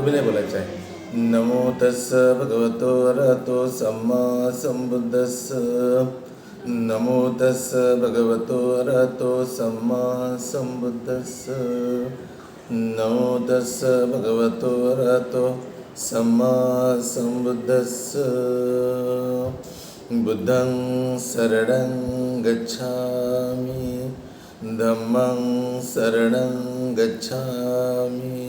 तुम्ही नाही बोलायचं आहे. नमो तस् भगवतो अरहतो सम्मा संबुद्धस नमो तस् भगवतो अरहतो सम्मा संबुद्धस नमो तस् भगवतो रतो सम्मा संबुद्धस बुद्धं शरणं गच्छामि। धम्मं शरणं गच्छामि।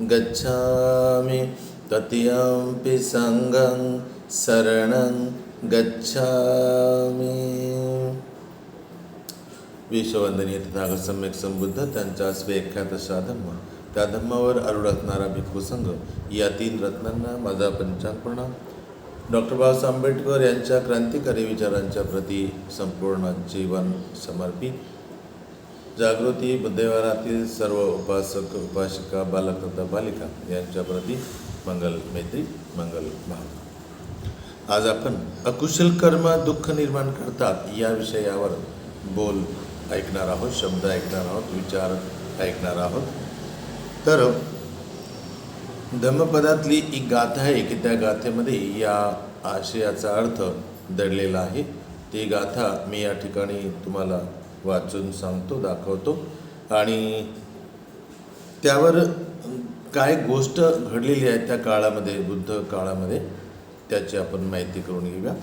गच्छामि तृतीयम्पि सङ्गं शरणं गच्छामि। विश्ववंदनीय तथागत सम्यक संबुद्ध त्यांच्या स्वेख्यात अशा धम्म त्या धम्मावर आरूढ असणारा भिक्खू संघ या तीन रत्नांना माझा पंचांग प्रणाम डॉक्टर बाबासाहेब आंबेडकर यांच्या क्रांतिकारी विचारांच्या प्रती संपूर्ण जीवन समर्पित. जागृती बुद्धविहारातील सर्व उपासक उपासिका बालक तथा बालिका यांच्या प्रती मंगल मैत्री मंगल भाव आज आपण अकुशल कर्म दुःख निर्माण करतात या विषयावर बोल ऐकणार आहोत शब्द ऐकणार आहोत विचार ऐकणार आहोत. तर धम्मपदातली एक गाथा आहे की त्या गाथेमध्ये या आशयाचा अर्थ दडलेला आहे. ती गाथा मी या ठिकाणी तुम्हाला वाचून सांगतो दाखवतो. आणि त्यावर काय गोष्ट घडलेली आहे त्या काळामध्ये बुद्ध काळामध्ये त्याची आपण माहिती करून घेऊया.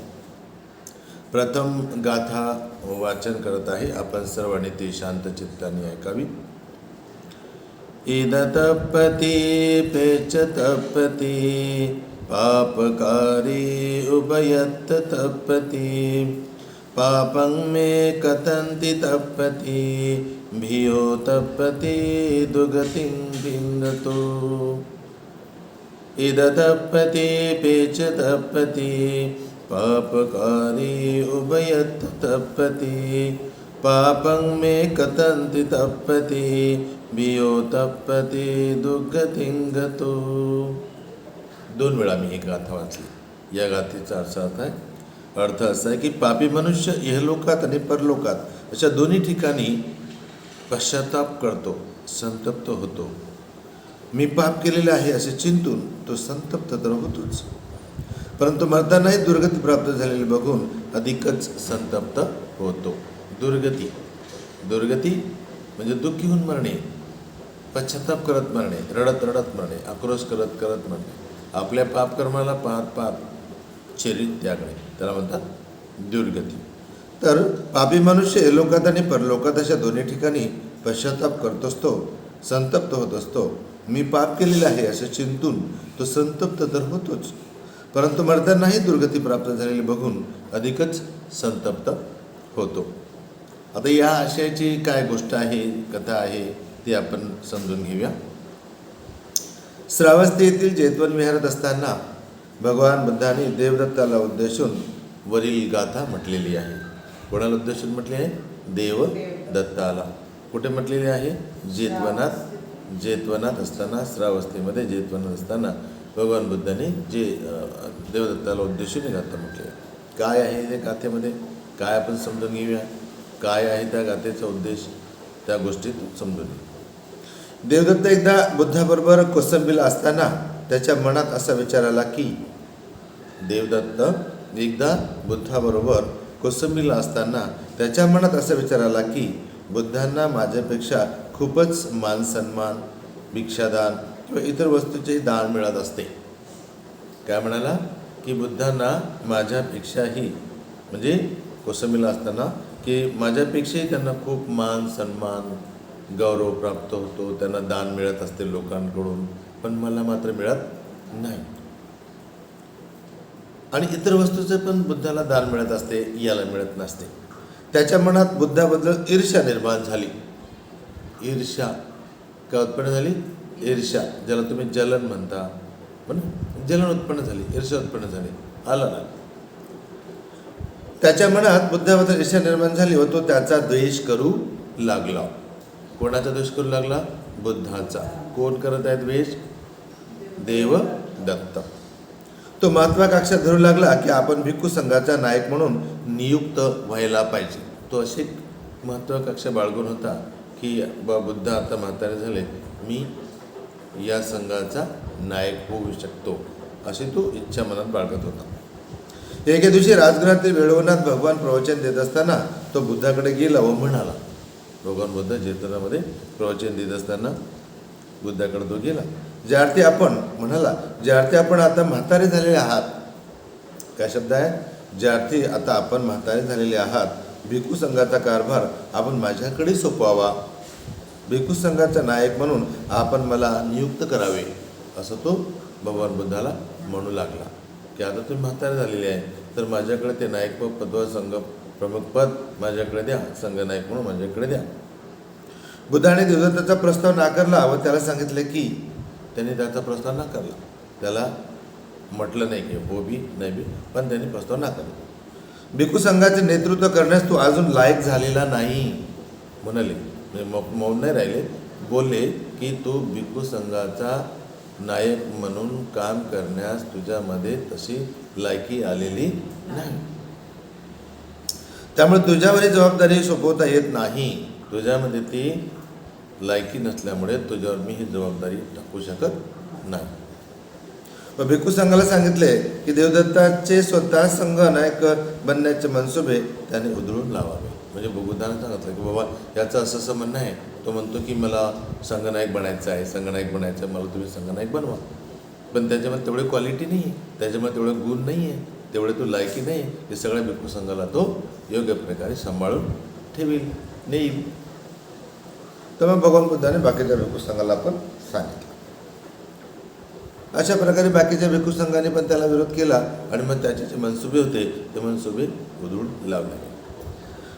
प्रथम गाथा वाचन करत आहे आपण सर्वांनी ती शांत चित्ताने ऐकावी. इदतपति पेच तपती पापकारी उभयत तपती. पापं मे कथन्ति तपति भियो तपति दुगतिं बिन्दतु इदतपति पेच तपति पापकारी उभयत् तपति पापं मे कथन्ति तपति भियो तपति दुर्गतिंगतो दोन वेळा मी ही गाथा वाचली. या गाथेचा अर्थ असा आहे अर्थ असा आहे की पापी मनुष्य इहलोकात आणि परलोकात अशा दोन्ही ठिकाणी पश्चाताप करतो संतप्त होतो. मी पाप केलेले आहे असे चिंतून तो संतप्त तर होतोच. परंतु मरतानाही दुर्गती प्राप्त झालेली बघून अधिकच संतप्त होतो. दुर्गती. दुर्गती म्हणजे दुःखी होऊन मरणे पश्चाताप करत मरणे रडत रडत मरणे आक्रोश करत करत मरणे. आपल्या पापकर्माला पाहत पाहत शरीर त्यागणे त्याला म्हणतात दुर्गती. तर पापी मनुष्य लोकात आणि परलोकात अशा दोन्ही ठिकाणी पश्चाताप करत असतो संतप्त होत असतो. मी पाप केलेलं आहे असं चिंतून तो संतप्त तर होतोच. परंतु मर्दांनाही दुर्गती प्राप्त झालेली बघून अधिकच संतप्त होतो. आता या आशयाची काय गोष्ट आहे कथा आहे ती आपण समजून घेऊया. श्रावस्ती येथील जेतवन विहारात असताना भगवान बुद्धाने देवदत्ताला उद्देशून वरील गाथा म्हटलेली आहे. कोणाला उद्देशून म्हटली आहे? देव दत्ताला कुठे म्हटलेली आहे? जेतवनात. जेतवनात असताना श्रावस्थेमध्ये जेतवनात असताना भगवान बुद्धाने जे देवदत्ताला उद्देशून ही गाथा म्हटली काय आहे ते गाथेमध्ये? काय आपण समजून घेऊया? काय आहे त्या गाथेचा उद्देश? त्या गोष्टीत समजून घेऊ. देवदत्त एकदा बुद्धाबरोबर कोसंबीला असताना त्याच्या मनात असा विचार आला की देवदत्त एकदा बुद्धाबरोबर कोसंबीला असताना त्याच्या मनात असा विचार आला की बुद्धांना माझ्यापेक्षा खूपच मानसन्मान भिक्षादान किंवा इतर वस्तूचेही दान मिळत असते. काय म्हणाला? की बुद्धांना माझ्यापेक्षाही म्हणजे कोसंबीला असताना की माझ्यापेक्षाही त्यांना खूप मान सन्मान गौरव प्राप्त होतो त्यांना दान मिळत असते लोकांकडून पण मला मात्र मिळत नाही. आणि इतर वस्तूचे पण बुद्धाला दान मिळत असते याला मिळत नसते. त्याच्या मनात बुद्धाबद्दल ईर्ष्या निर्माण झाली. ईर्ष्या. काय उत्पन्न झाली? ईर्ष्या ज्याला तुम्ही जलन म्हणता. पण जलन उत्पन्न झाली ईर्ष्या उत्पन्न झाली. आलं ना? त्याच्या मनात बुद्धाबद्दल ईर्ष्या निर्माण झाली व तो त्याचा द्वेष करू लागला. कोणाचा द्वेष करू लागला? बुद्धाचा. कोण करत आहे द्वेष? देव दत्त तो महत्वाकांक्षा धरू लागला की आपण भिक्खू संघाचा नायक म्हणून नियुक्त व्हायला पाहिजे. तो अशी महत्वाकांक्षा बाळगून होता की बा बुद्ध आता म्हातारे झाले मी या संघाचा नायक होऊ शकतो अशी तो इच्छा मनात बाळगत होता. एके दिवशी राजगृहातील वेळवणात भगवान प्रवचन देत असताना तो बुद्धाकडे गेला व म्हणाला भगवान बुद्ध चेतनामध्ये प्रवचन देत असताना बुद्धाकडे तो गेला. ज्या अर्थी आपण म्हणाला ज्या अर्थी आपण आता म्हातारे झालेले आहात काय शब्द आहे? ज्या अर्थी आता आपण म्हातारे झालेले आहात भिकू संघाचा कारभार आपण माझ्याकडे सोपवावा. भिकू संघाचा नायक म्हणून आपण मला नियुक्त करावे असं तो भगवान बुद्धाला म्हणू लागला. की आता तुम्ही म्हातारे झालेले आहे तर माझ्याकडे ते नायक पद पदवा संघ प्रमुख पद माझ्याकडे द्या संघ नायक म्हणून माझ्याकडे द्या. बुद्धाने देवदत्ताचा प्रस्ताव नाकारला व त्याला सांगितले की त्यांनी त्याचा प्रस्ताव नाकारला. त्याला म्हटलं नाही की हो बी नाही बी पण त्यांनी प्रस्ताव नाकारला. भिकू संघाचे नेतृत्व करण्यास तू अजून लायक झालेला नाही म्हणाले. म्हणजे मौ- मौन नाही राहिले. बोलले की तू भिकू संघाचा नायक म्हणून काम करण्यास तुझ्यामध्ये तशी लायकी आलेली नाही. त्यामुळे तुझ्यावर जबाबदारी सोपवता येत नाही. तुझ्यामध्ये ती लायकी नसल्यामुळे तुझ्यावर मी ही जबाबदारी टाकू शकत नाही. व भिकू संघाला सांगितले की देवदत्ताचे स्वतः संघ नायक बनण्याचे मनसुबे त्याने उधळून लावावे. म्हणजे बुद्धाने सांगितलं की बाबा याचं असं असं म्हणणं आहे. तो म्हणतो की मला संघनायक बनायचं आहे संघनायक बनायचं आहे मला तुम्ही संघनायक बनवा. पण त्याच्यामध्ये तेवढी क्वालिटी नाही आहे. त्याच्यामध्ये तेवढे गुण नाही आहे. तेवढे तो लायकी नाही आहे. हे सगळ्या भिक्खू संघाला तो योग्य प्रकारे सांभाळून ठेवील. नेईल. तर मग भगवान बुद्धाने बाकीच्या भिक्खू संघाला पण सांगितलं. अशा प्रकारे बाकीच्या भिक्खू संघाने पण त्याला विरोध केला आणि मग त्याचे जे मनसुबे होते ते मनसुबे उधळून लावले.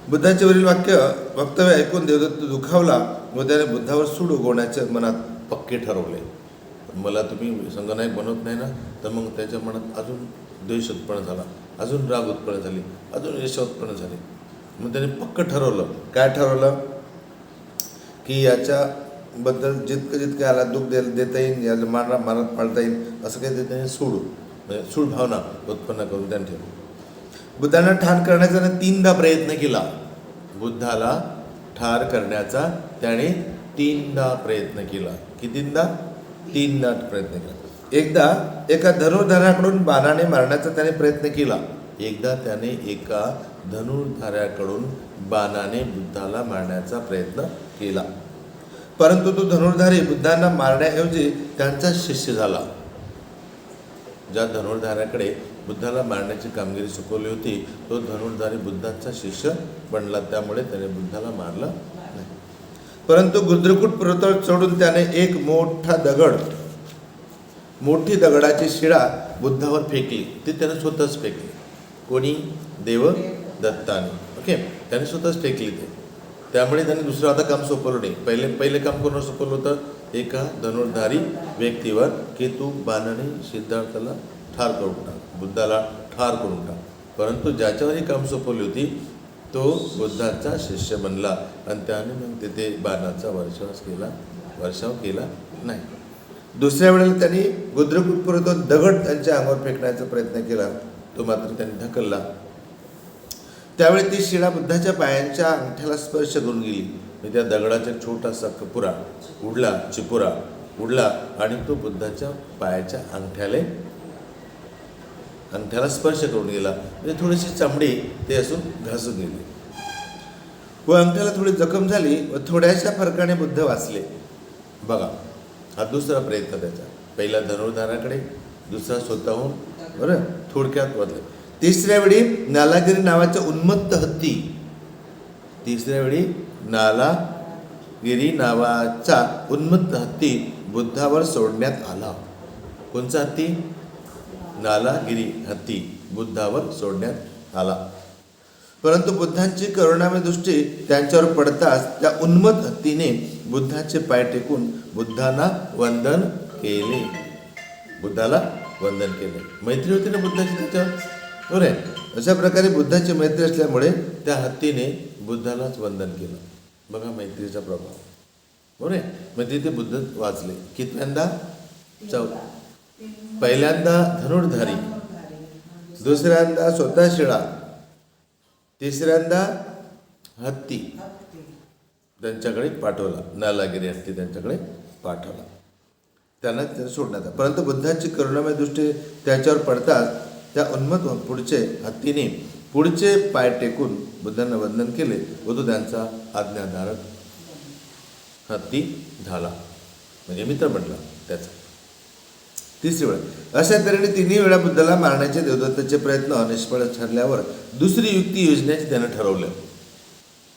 बुद्धाचे वरील वाक्य वक्तव्य ऐकून देवदत्त दुखावला व त्याने बुद्धावर सूड उगवण्याचे मनात पक्के ठरवले. मला तुम्ही संघनायक बनवत नाही ना? तर मग त्याच्या मनात अजून द्वेष उत्पन्न झाला अजून राग उत्पन्न झाली अजून यश उत्पन्न झाली. मग त्याने पक्क ठरवलं. काय ठरवलं? की याच्याबद्दल जितकं जितकं याला दुःख दे देता येईल याला मारा मारत पाळता येईल असं काही देता त्याने सूड. म्हणजे सूड भावना उत्पन्न करून त्यांनी ठेवली. बुद्धांना ठार करण्याचा त्याने तीनदा प्रयत्न केला. बुद्धाला ठार करण्याचा त्याने तीनदा प्रयत्न केला. कितींदा? तीनदा प्रयत्न केला. एकदा एका धरोधराकडून बाणाने मारण्याचा त्याने प्रयत्न केला. एकदा त्याने एका धनुर्धाऱ्याकडून बाणाने बुद्धाला मारण्याचा प्रयत्न केला. परंतु तो धनुर्धारी बुद्धांना मारण्याऐवजी त्यांचा शिष्य झाला. ज्या धनुर्धाऱ्याकडे बुद्धाला मारण्याची कामगिरी सोपवली होती तो धनुर्धारी बुद्धाचा शिष्य बनला. त्यामुळे त्याने बुद्धाला मारलं नाही. परंतु गुद्रकूट पर्वतावर चढून त्याने एक मोठा दगड मोठी दगडाची शिळा बुद्धावर फेकली. ती त्याने स्वतःच फेकली. कोणी? देव? दत्ताने. ओके? त्याने स्वतःच टेकली ते त्यामुळे त्यांनी दुसरं आता काम सोपवलं नाही. पहिले पहिले काम कोणावर सोपवलं होतं? एका धनुर्धारी व्यक्तीवर की तू बाणाने सिद्धार्थाला ठार करून टाक बुद्धाला ठार करून टाक परंतु ज्याच्यावर ही काम सोपवली होती तो बुद्धाचा शिष्य बनला. आणि त्याने मग तिथे बाणाचा वर्षाव केला. वर्षाव केला नाही. दुसऱ्या वेळेला त्यांनी गुद्रकूटपर्यंत दगड त्यांच्या अंगावर फेकण्याचा प्रयत्न केला. तो मात्र त्यांनी ढकलला. त्यावेळी ती शिळा बुद्धाच्या पायांच्या अंगठ्याला स्पर्श करून गेली. मी त्या दगडाचा एक छोटासा कपुरा उडला चिपुरा उडला आणि तो बुद्धाच्या पायाच्या अंगठ्याला अंगठ्याला स्पर्श करून गेला. म्हणजे थोडीशी चामडी ते असून घासून गेली. व अंगठ्याला थोडी जखम झाली व थोड्याशा फरकाने बुद्ध वाचले. बघा हा दुसरा प्रयत्न त्याचा. पहिला धनुर्धाराकडे दुसरा स्वतःहून बरं? थोडक्यात बदल तिसऱ्या वेळी नालागिरी नावाच्या उन्मत्त हत्ती. तिसऱ्या वेळी नालागिरी नावाचा उन्मत्त हत्ती बुद्धावर सोडण्यात आला. कोणचा हत्ती? नालागिरी हत्ती बुद्धावर सोडण्यात आला. परंतु बुद्धांची करुणामय दृष्टी त्यांच्यावर पडताच त्या उन्मत हत्तीने बुद्धाचे पाय टेकून बुद्धांना वंदन केले. बुद्धाला वंदन केले. मैत्री होती ना बुद्धाची त्याच्यावर बरोबर आहे अशा प्रकारे बुद्धाची मैत्री असल्यामुळे त्या हत्तीने बुद्धालाच वंदन केलं. बघा मैत्रीचा प्रभाव. बरोबर आहे? मग तिथे बुद्ध वाचले. कितव्यांदा? चौ पहिल्यांदा धनुर्धारी. दुसऱ्यांदा स्वतः शिळा. तिसऱ्यांदा हत्ती. त्यांच्याकडे पाठवला. नालागिरी हत्ती त्यांच्याकडे पाठवला. त्यांना सोडण्यात परंतु बुद्धाची करुणामय दृष्टी त्याच्यावर पडताच त्या उन्मत पुढचे हत्तीने पुढचे पाय टेकून बुद्धांना वंदन केले. व तो त्यांचा आज्ञाधारक हत्ती झाला. म्हणजे मित्र म्हटला त्याचा. तिसरी वेळ अशा तऱ्हेने तिन्ही वेळा बुद्धाला मारण्याचे देवदत्ताचे प्रयत्न निष्फळ ठरल्यावर दुसरी युक्ती योजण्याचे त्यानं ठरवलं.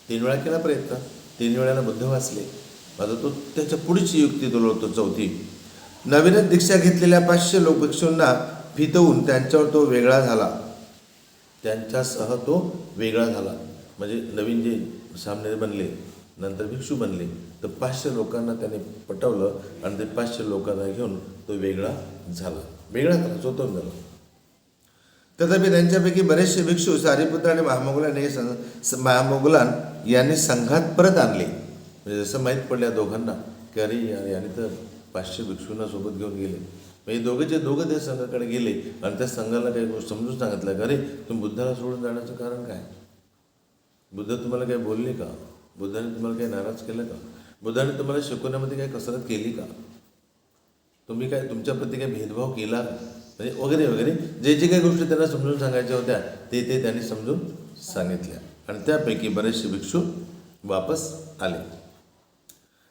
तीन वेळा केला प्रयत्न. तीन वेळाला बुद्ध वाचले. आता तो त्याच्या पुढची युक्ती तुलवतो चौथी. नवीनच दीक्षा घेतलेल्या पाचशे लोक भिक्षूंना फितवून त्यांच्यावर तो वेगळा झाला. त्यांच्यासह तो वेगळा झाला. म्हणजे नवीन जे सामने बनले नंतर भिक्षू बनले तर पाचशे लोकांना त्याने पटवलं आणि ते पाचशे लोकांना घेऊन तो वेगळा झाला. वेगळा झाला स्वतंत्र झाला. तथापि त्यांच्यापैकी बरेचसे भिक्षू सारीपुत्र आणि महामोगलाने हे सं- स- महामोगलान यांनी संघात परत आणले. म्हणजे जसं माहीत पडल्या दोघांना की अरे याने तर पाचशे भिक्षूंना सोबत घेऊन गेले. म्हणजे दोघेचे दोघं त्या संघाकडे गेले आणि त्या संघाला काही गोष्ट समजून सांगितलं का? अरे तुम्ही बुद्धाला सोडून जाण्याचं कारण काय? बुद्ध तुम्हाला काही बोलले का? बुद्धाने तुम्हाला काही नाराज केलं का? बुद्धाने तुम्हाला शिकवण्यामध्ये काही कसरत केली का? तुम्ही काय तुमच्याप्रती काही भेदभाव केला? म्हणजे वगैरे वगैरे. जे जे काही गोष्टी त्यांना समजून सांगायच्या होत्या ते ते त्यांनी समजून सांगितल्या. आणि त्यापैकी बरेचसे भिक्षू वापस आले.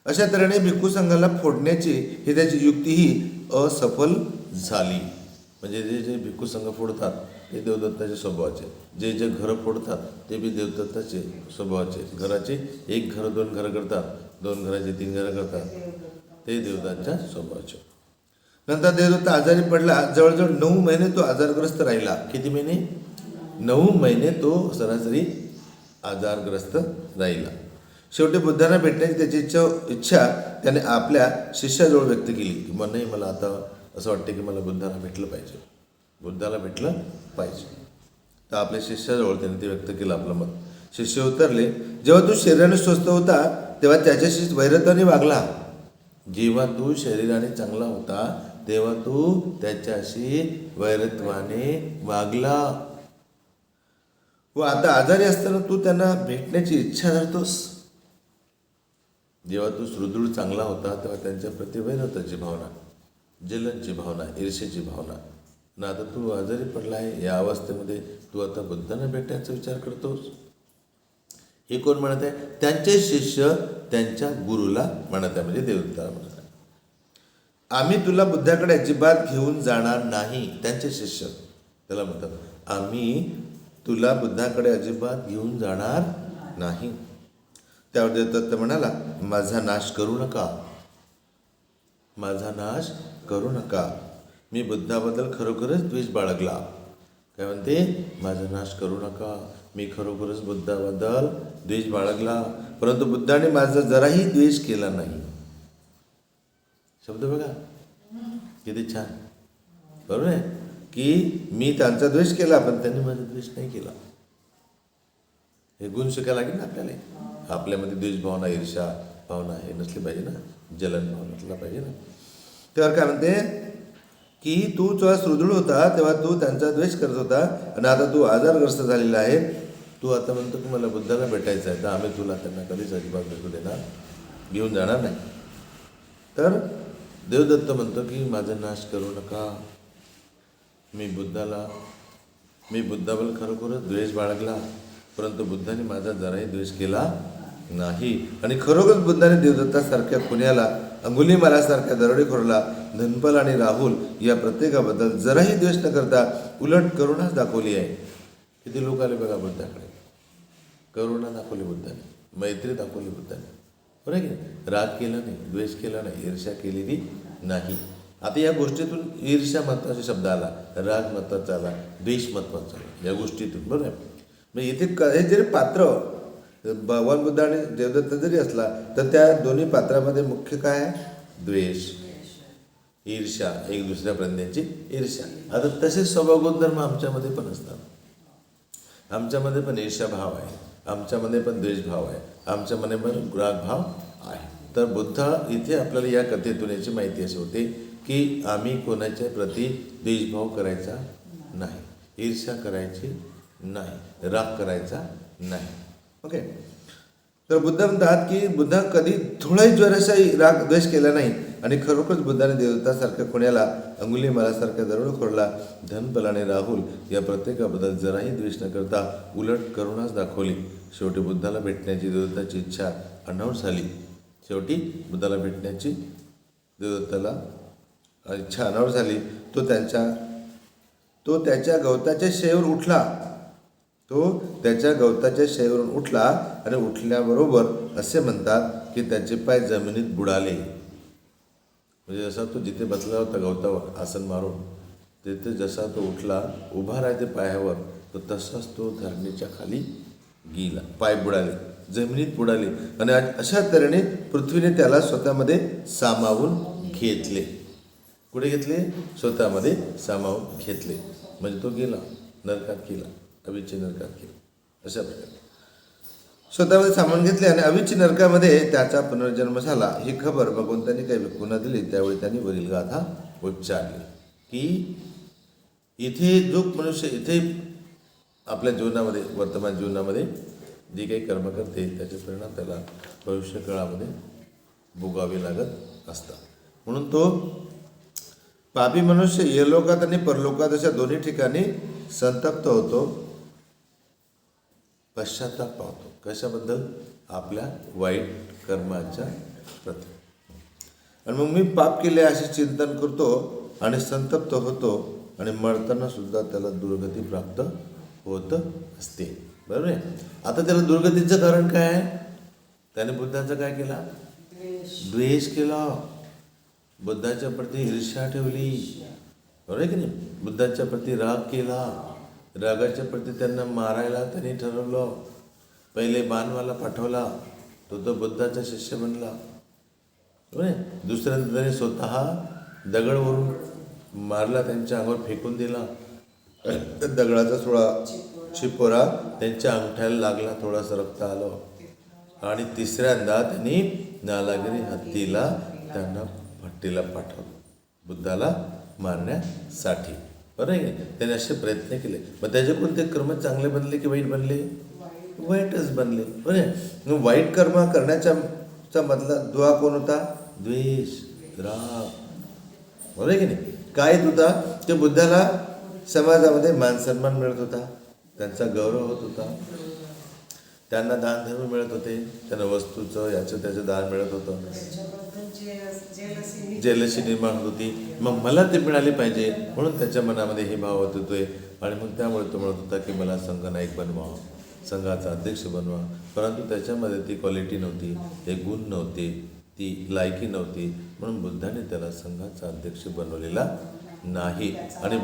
अशा तऱ्हेने भिक्खू संघाला फोडण्याची ही त्याची युक्तीही असफल झाली. म्हणजे जे जे भिक्खू संघ फोडतात ते देवदत्ताचे स्वभावाचे. जे जे घरं फोडतात ते बी देवदत्ताचे स्वभावाचे. घराचे एक घर दोन घरं करतात. दोन घराचे तीन घरं करतात. ते देवदत्ताच्या स्वभावाचे. नंतर देवदत्त आजारी पडला. जवळजवळ नऊ महिने तो आजारग्रस्त राहिला. किती महिने? नऊ महिने तो सरासरी आजारग्रस्त राहिला. शेवटी बुद्धांना भेटण्याची त्याची इच्छा इच्छा त्याने आपल्या शिष्याजवळ व्यक्त केली की मग नाही मला आता असं वाटतं की मला बुद्धाला भेटलं पाहिजे. बुद्धाला भेटलं पाहिजे. तर आपल्या शिष्याजवळ त्याने ते व्यक्त केलं आपलं मत. शिष्य उतरले. जेव्हा तू शरीराने स्वस्थ होता तेव्हा त्याच्याशी वैरत्वाने वागला. जेव्हा तू शरीराने चांगला होता तेव्हा तू त्याच्याशी वैरत्वाने वागला. व आता आजारी असताना तू त्यांना भेटण्याची इच्छा धरतोस? जेव्हा तू सुदृढ चांगला होता तेव्हा त्यांच्या प्रति वैरत्वाची भावना जलनची भावना ईर्षेची भावना. ना आता तू आजारी पडला आहे या अवस्थेमध्ये तू आता बुद्धांना भेटण्याचा विचार करतोस? हे कोण म्हणत आहे? त्यांचे शिष्य त्यांच्या गुरुला म्हणत आहे म्हणजे देवताला म्हणत आहे. आम्ही तुला बुद्धाकडे अजिबात घेऊन जाणार नाही त्यांचे शिष्य. त्याला म्हणतात आम्ही तुला बुद्धाकडे अजिबात घेऊन जाणार नाही. त्यावर देवदत्त म्हणाला माझा नाश करू नका. माझा नाश करू नका. मी बुद्धाबद्दल खरोखरच द्वेष बाळगला. काय म्हणते? माझा नाश करू नका. मी खरोखरच बुद्धाबद्दल द्वेष बाळगला. परंतु बुद्धाने माझा जराही द्वेष केला नाही. शब्द बघा. किती छान. बरोबर आहे? की मी त्यांचा द्वेष केला पण त्यांनी माझा द्वेष नाही केला. हे गुण शिकायला लागेल ना आपल्याला? आपल्यामध्ये द्वेषभावना ईर्षा भावना हे नसली पाहिजे ना? जलन भावना नसला पाहिजे ना? तेव्हा काय म्हणते? की तू जेव्हा सुदृढ होता तेव्हा तू त्यांचा द्वेष करत होता. आणि आता तू आजारग्रस्त झालेला आहे. तू आता म्हणतो की मला बुद्धाला भेटायचं आहे. तर आम्ही तुला त्यांना कधीच अजिबात भेटू देणार घेऊन जाणार नाही. तर देवदत्त म्हणतो की माझा नाश करू नका. मी बुद्धाला मी बुद्धाबल खरोखरच द्वेष बाळगला. परंतु बुद्धाने माझा जराही द्वेष केला नाही. आणि खरोखर बुद्धाने देवदत्तासारख्या पुण्याला अंगुलीमालासारख्या दरोडेखोरला धनपल आणि राहुल या प्रत्येकाबद्दल जराही द्वेष न करता उलट करुणाच दाखवली आहे. किती लोक आले बघा बुद्धाकडे. करुणा दाखवली बुद्धाने. मैत्री दाखवली बुद्धाने. बरं की नाही? राग केला नाही द्वेष केला नाही ईर्ष्या केलेली नाही. आता या गोष्टीतून ईर्ष्या महत्त्वाचा शब्द आला राग महत्त्वाचा आला द्वेष महत्त्वाचा आला या गोष्टीतून. बरोबर आहे? म्हणजे इथे क हे जरी पात्र भगवान बुद्ध आणि देवदत्त जरी असला तर त्या दोन्ही पात्रामध्ये मुख्य काय आहे? द्वेष ईर्ष्या एक दुसऱ्या प्रज्ञाची ईर्ष्या. आता तसेच स्वभाव गुणधर्म आमच्यामध्ये पण असतात. आमच्यामध्ये पण ईर्ष्या भाव आहे. आमच्यामध्ये पण द्वेषभाव आहे. आमच्यामध्ये पण राग भाव आहे. तर बुद्ध इथे आपल्याला या कथेतून याची माहिती अशी होते की आम्ही कोणाच्या प्रती द्वेषभाव करायचा नाही ईर्ष्या करायची नाही राग करायचा नाही. ओके तर बुद्ध म्हणतात की बुद्ध कधी थोडाही ज्वराशाही राग द्वेष केला नाही. आणि खरोखरच बुद्धाने देवतासारख्या खुण्याला अंगुली मालासारख्या दरोडखोरला धनबलाने राहुल या प्रत्येकाबद्दल जराही द्वेष न करता उलट करुणाच दाखवली. शेवटी बुद्धाला भेटण्याची देवताची इच्छा अनावर झाली. शेवटी बुद्धाला भेटण्याची देवदत्ताला इच्छा अनावर झाली. तो त्यांच्या तो त्याच्या गवताच्या शेवर उठला. तो त्याच्या गवताच्या शेवरून उठला आणि उठल्याबरोबर असे म्हणतात की त्याचे पाय जमिनीत बुडाले. म्हणजे जसा तो जिथे बसला होता गवतावर आसन मारून तिथे जसा तो उठला उभा राहते पायावर तर तसाच तो धरणीच्या खाली गेला. पाय बुडाले जमिनीत बुडाले. आणि अशा तऱ्हेने पृथ्वीने त्याला स्वतःमध्ये सामावून घेतले. कुठे घेतले? स्वतःमध्ये सामावून घेतले. म्हणजे तो गेला नरकात गेला. अविच्छ नरकात गेला. अशा प्रकारे. स्वतःमध्ये सामान घेतले आणि अविच्छ नरकामध्ये त्याचा पुनर्जन्म झाला. ही खबर भगवंतांनी काही व्यक्तींना दिली. त्यावेळी त्यांनी वरील गाथा उच्चारली की इथे जो मनुष्य इथे आपल्या जीवनामध्ये वर्तमान जीवनामध्ये जे काही कर्म करते त्याचे परिणाम त्याला भविष्य काळामध्ये भोगावे लागत असतात. म्हणून तो पापी मनुष्य यलोकात आणि परलोकात अशा दोन्ही ठिकाणी संतप्त होतो. पश्चाताप पावतो. कशाबद्दल? आपल्या वाईट कर्माच्या प्रती. आणि मग मी पाप केले असे चिंतन करतो आणि संतप्त होतो आणि मरताना सुद्धा त्याला दुर्गती प्राप्त होत असते. बरोबर आहे? आता त्याला दुर्गतीचं कारण काय आहे? त्याने बुद्धाचं काय केला? द्वेष. केला. बुद्धाच्या प्रती ईर्ष्या ठेवली. बरोबर आहे की नाही? बुद्धाच्या प्रती राग केला. रागाच्या प्रती त्यांना मारायला त्यांनी ठरवलं. पहिले बाणवाला पाठवला. तो तो बुद्धाचा शिष्य बनला. दुसऱ्यांदा त्याने स्वतः दगडवरून मारला त्यांच्या अंगावर फेकून दिला. त्या दगडाचा थोडा चिपोरा त्यांच्या अंगठ्याला लागला थोडासा रक्त आलं. आणि तिसऱ्यांदा त्यांनी नालागिरी हत्तीला त्यांना भट्टीला पाठवलं. बुद्धाला मारण्यासाठी. बरं आहे की? त्याने असे प्रयत्न केले. मग त्याचे कोणते कर्म चांगले बनले की वाईट बनले? वाईटच बनले. बरं आहे? मग वाईट कर्म करण्याच्या चा मधला दुवा कोण होता? द्वेष राग. बरोबर आहे की नाही? काय येत होता? ते बुद्धाला समाजामध्ये मानसन्मान मिळत होता. त्यांचा गौरव होत होता. त्यांना दानधर्म मिळत होते. त्यांना वस्तूचं याचं त्याचं दान मिळत होतं. जेलसी निर्माण होत होती मग मला ते मिळाले पाहिजे म्हणून त्याच्या मनामध्ये हे भाव होत होतोय आणि मग त्यामुळे तो म्हणत होता की मला संघनायक बनवा संघाचा अध्यक्ष बनवा. परंतु त्याच्यामध्ये ती क्वालिटी नव्हती ते गुण नव्हते ती लायकी नव्हती. म्हणून बुद्धाने त्याला संघाचा अध्यक्ष बनवलेला नाही. आणि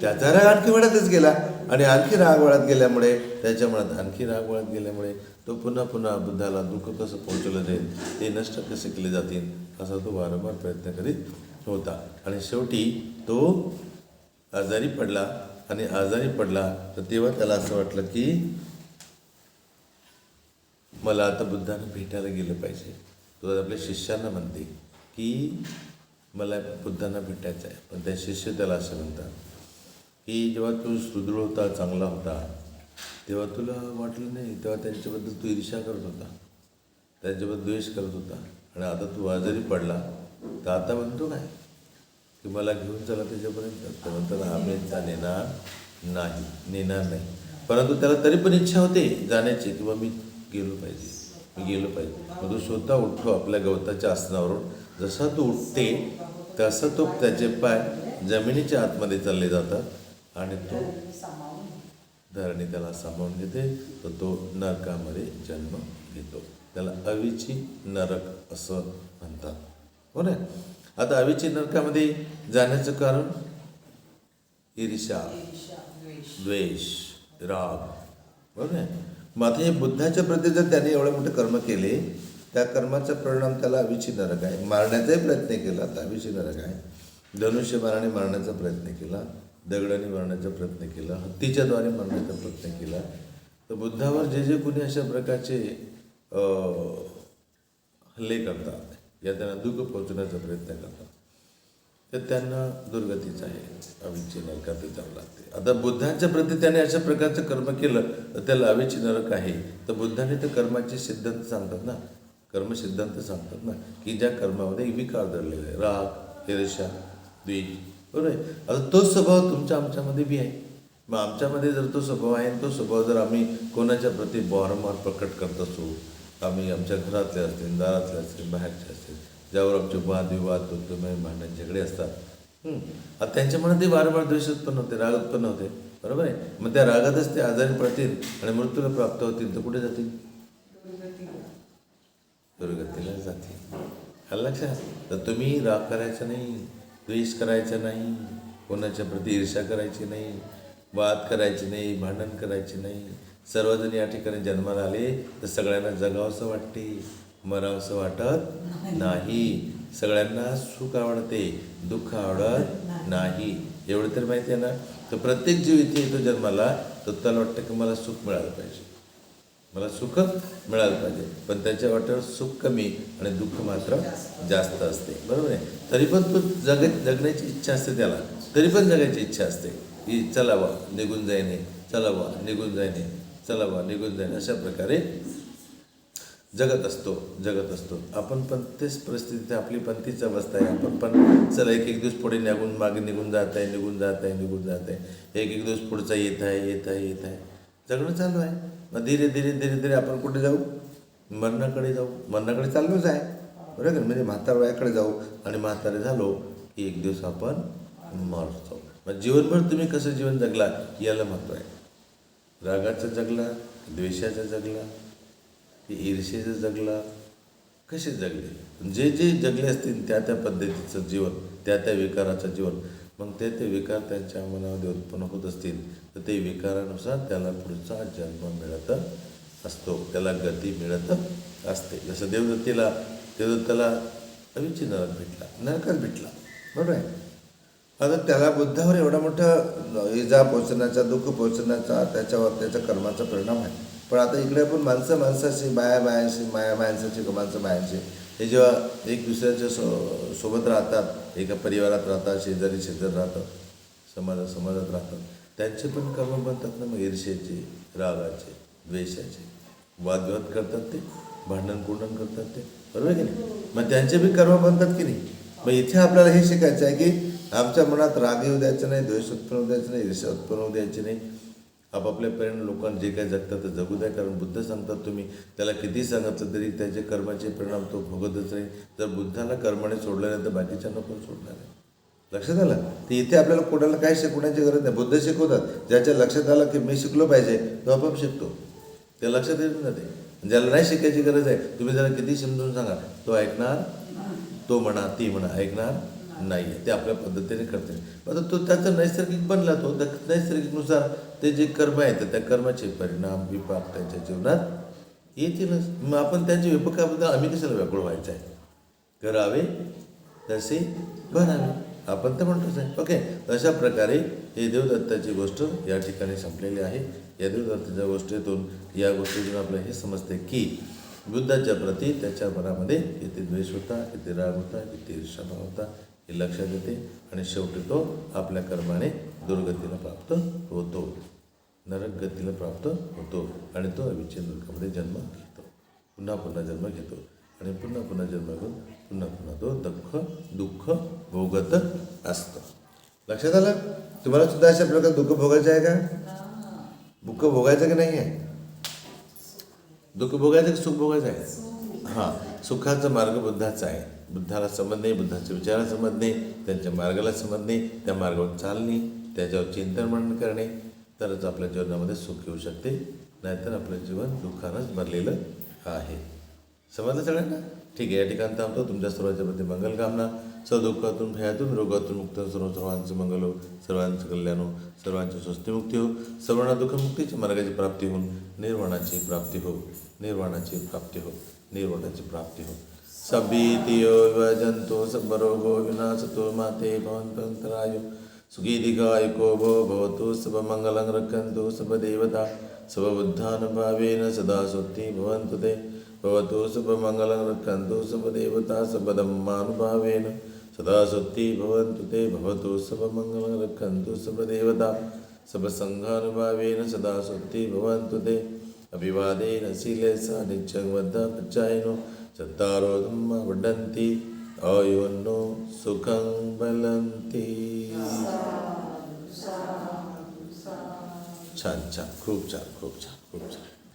त्याचा राग आणखी वाढतच गेला. आणि आणखी राग वाढत गेल्यामुळे त्याच्या मनात आणखी राग वाढत गेल्यामुळे तो पुन्हा पुन्हा बुद्धाला दुःख कसं पोहोचवलं जाईल ते नष्ट कसे केले जातील असा तो वारंवार प्रयत्न करीत होता. आणि शेवटी तो आजारी पडला आणि आजारी पडला तर तेव्हा त्याला असं वाटलं की मला आता बुद्धानं भेटायला गेलं पाहिजे. तो आपल्या शिष्यांना म्हणते की मला बुद्धांना भेटायचं आहे. पण त्या शिष्य त्याला असं म्हणतात की जेव्हा तू सुदृढ होता चांगला होता तेव्हा तुला वाटलं नाही तेव्हा त्यांच्याबद्दल तू ईर्षा करत होता. त्यांच्याबद्दल द्वेष करत होता. आणि आता तू आजारी पडला तर आता म्हणतो काय? की मला घेऊन चला त्याच्यापर्यंत. तर म्हणतात आम्ही त्या नेणार नाही नेणार नाही. परंतु त्याला तरी पण इच्छा होते जाण्याची किंवा मी गेलो पाहिजे मी गेलो पाहिजे. मग तो स्वतः उठतो आपल्या गवताच्या आसनावरून. जसा तो उठते तसा तो त्याचे पाय जमिनीच्या आतमध्ये चालले जातात आणि तो धरणी त्याला सांभाळून घेते तर तो नरकामध्ये जन्म घेतो. त्याला अविची नरक असं म्हणतात. हो ना? आता अविची नरकामध्ये जाण्याचं कारण? ईर्षा द्वेष राग. हो बरोबर मग आता हे बुद्धाच्या प्रती जर त्याने एवढे मोठे कर्म केले त्या कर्माचा परिणाम त्याला अविची नरक आहे. मारण्याचाही प्रयत्न केला तर अविची नरक आहे. धनुष्य धनुष्यबाणाने मारण्याचा प्रयत्न केला दगडाने मारण्याचा प्रयत्न केला हत्तीच्याद्वारे मारण्याचा प्रयत्न केला. तर बुद्धावर जे जे कोणी अशा प्रकारचे हल्ले करतात या त्यांना दुःख पोहोचवण्याचा प्रयत्न करतात तर त्यांना दुर्गतीच आहे. अविची नरकात जावं लागते. आता बुद्धांच्या प्रती त्याने अशा प्रकारचं कर्म केलं तर त्याला अविच्छ नरक आहे. तर बुद्धाने तर कर्माचे सिद्धांत सांगतात ना कर्म सिद्धांत सांगतात ना की ज्या कर्मामध्ये विकार धरलेला आहे. राग हिरशा द्वेष बरोबर आहे? आता तोच स्वभाव तुमच्या आमच्यामध्ये बी आहे. मग आमच्यामध्ये जर तो स्वभाव आहे तो स्वभाव जर आम्ही कोणाच्या प्रती वारंवार प्रकट करत असू आम्ही आमच्या घरातले असतील दारातले असतील बाहेरचे असतील ज्यावर आमचे वादविवाद दुःखमय भांडण झगडे असतात. आता त्यांच्या मनात ते वारंवार द्वेष उत्पन्न होते राग उत्पन्न होते. बरोबर आहे? मग त्या रागातच ते आजारी पडतील आणि मृत्यूला प्राप्त होतील तर कुठे जातील? दुर्गतीला. जातील. लक्षात. तर तुम्ही राग करायचा नाही. द्वेष करायचा नाही कोणाच्या प्रती ईर्षा करायची नाही वाद करायचे नाही भांडण करायचे नाही. सर्वजण या ठिकाणी जन्माला आले तर सगळ्यांना जगावंसं वाटते मरावंसं वाटत नाही. सगळ्यांना सुख आवडते दुःख आवडत नाही. एवढं तर माहिती आहे ना? तर प्रत्येक जीव इथे येतो जन्माला तर त्याला वाटतं की मला सुख मिळालं पाहिजे. मला सुख मिळालं पाहिजे. पण त्याच्या वाटेवर सुख कमी आणि दुःख मात्र जास्त असते. बरोबर आहे? तरी पण तो जग जगण्याची इच्छा असते त्याला. तरी पण जगायची इच्छा असते. की चला बा निघून जाईने चला बा निघून जाईने चला बा निघून जाईने. अशा प्रकारे जगत असतो जगत असतो. आपण पण तेच परिस्थिती आपली पण तीच अवस्था आहे. आपण पण चला एक एक दिवस पुढे निघून मागे निघून जात आहे निघून जात आहे निघून जात आहे. एक एक दिवस पुढचा येत आहे येत आहे येत आहे. जगणं चालू आहे. मग धीरे धीरे धीरे धीरे आपण कुठे जाऊ? मरणाकडे जाऊ. मरणाकडे चाललोच आहे. बरोबर का? म्हणजे म्हातारवयाकडे जाऊ आणि म्हातारे झालो की एक दिवस आपण मरतो. मग जीवनभर तुम्ही कसं जीवन जगला याला महत्त्व आहे. रागाचं जगला द्वेषाचं जगला की ईर्षेचं जगला कसे जगले? जे जे जगले असतील त्या त्या पद्धतीचं जीवन त्या त्या विकाराचं जीवन मग ते ते विकार त्यांच्या मनामध्ये उत्पन्न होत असतील तर ते विकारानुसार त्याला पुढचा जन्म मिळत असतो. त्याला गती मिळत असते. जसं देवदत्तीला देवदत्ताला अविची नरक भेटला नरकच भेटला बरोबर आहे? आता त्याला बुद्धावर एवढा मोठा इजा पोचण्याचा दुःख पोचण्याचा त्याच्यावर त्याच्या कर्माचा परिणाम आहे. पण आता इकडे आपण माणसं माणसाशी बाया बायांशी माया माणसाची माणसं बायांशी हे जेव्हा एक दुसऱ्याच्या सो सोबत राहतात एका परिवारात राहतात शेजारी शेजारी राहतात समाजात समाजात राहतात त्यांचे पण कर्म बनतात ना मग ईर्ष्याचे रागाचे द्वेषाचे. वादविवाद करतात ते भांडण कुंडण करतात ते. बरोबर आहे की नाही? मग त्यांचे बी कर्म बनतात की नाही? मग इथे आपल्याला हे शिकायचं आहे की आमच्या मनात राग येऊ द्यायचं नाही द्वेष उत्पन्न होऊ द्यायचं नाही ईर्ष्या उत्पन्न होऊ द्यायची नाही. आपापल्या परिणाम लोकांना जे काही जगतात ते जगू द्या कारण बुद्ध सांगतात तुम्ही त्याला किती सांगितलं तरी त्याचे कर्माचे परिणाम तो भोगतच नाही. जर बुद्धाला कर्माने सोडलं नाही तर बाकीच्यांना पण सोडणार नाही लक्षात आलं? तर इथे आपल्याला कोणाला काय शिकवण्याची गरज नाही. बुद्ध शिकवतात ज्याच्या लक्षात आलं की मी शिकलो पाहिजे तो आपण शिकतो. त्या लक्षात येत ना ते. ज्याला नाही शिकायची गरज आहे तुम्ही जरा किती समजून सांगा. तो ऐकणार? तो म्हणा ती म्हणा ऐकणार नाही ते आपल्या पद्धतीने करते. आता तो त्याचा नैसर्गिक बनला तो त्या नैसर्गिकनुसार ते जे कर्म आहेत त्या कर्माचे परिणाम विपाक त्यांच्या जीवनात येतीलच. मग आपण त्यांच्या विपाकाबद्दल आम्ही कशाला व्याकुळ व्हायचं आहे? करावे तसे भरावे. आपण तर म्हणतोच आहे. ओके अशा प्रकारे हे देवदत्ताची गोष्ट या ठिकाणी संपलेली आहे. या गोष्टीतून या गोष्टीतून आपल्याला हे समजते की बुद्धाच्या प्रती त्याच्या मनामध्ये किती द्वेष होता किती राग होता किती ईर्षाभाव होता हे लक्षात येते. आणि शेवटी तो आपल्या कर्माने दुर्गतीला प्राप्त होतो. नरक गतीला प्राप्त होतो. आणि तो अविच्छेद नरकामध्ये जन्म घेतो. पुन्हा पुन्हा जन्म घेतो. आणि पुन्हा पुन्हा जन्म घेऊन पुन्हा पुन्हा तो दुःख दुःख भोगत असतो. लक्षात आलं? तुम्हाला सुद्धा अशा प्रकारे दुःख भोगायचं आहे का? दुःख भोगायचं की नाही आहे दुःख भोगायचं की सुख भोगायचं आहे हां सुखाचा मार्ग बुद्धाचा आहे. बुद्धाला संबंध नाही बुद्धाच्या विचाराला संबंध नाही त्यांच्या मार्गाला संबंध नाही त्या मार्गावर चालणे त्याच्यावर चिंतन मनन करणे तरच आपल्या जीवनामध्ये सुख येऊ शकते. नाहीतर आपलं जीवन दुःखानंच भरलेलं आहे. समजलं सगळ्यांना? ठीक आहे या ठिकाणी थांबतो. तुमच्या सर्वांच्या मंगलकामना सदुःखातून भयातून रोगातून मुक्त सर्व सर्वांचं मंगल हो सर्वांचं कल्याण हो सर्वांची स्वस्तिमुक्ती हो सर्वांना दुःखमुक्तीच्या मार्गाची प्राप्ती होऊन निर्वाणाची प्राप्ती हो निर्वाणाची प्राप्ती हो निर्वाणाची प्राप्ती हो सभीतियो विभजंतो सबरोगो विनाशतो माते भवन्तन्तराय। सुखीदिकायको भो भवतु सबमङ्गलं रक्षन्तु सबदेवता सबबुद्धानुभावेन सदा सुखी भवन्तु ते। भवतु सबमङ्गलं रक्षन्तु सबदेवता सबधम्मानुभावेन सदा सुखी भवन्तु ते भवतु सबमङ्गलं रक्षन्तु सबदेवता सबसङ्घानुभावेन सदा सुखी भवन्तु ते अभिवादेन शीलेसा नित्यं चत्तारो धम्मा वडन्ति आयुन्नो सुखं बलन्ति। छान छान खूप छान खूप छान खूप छान।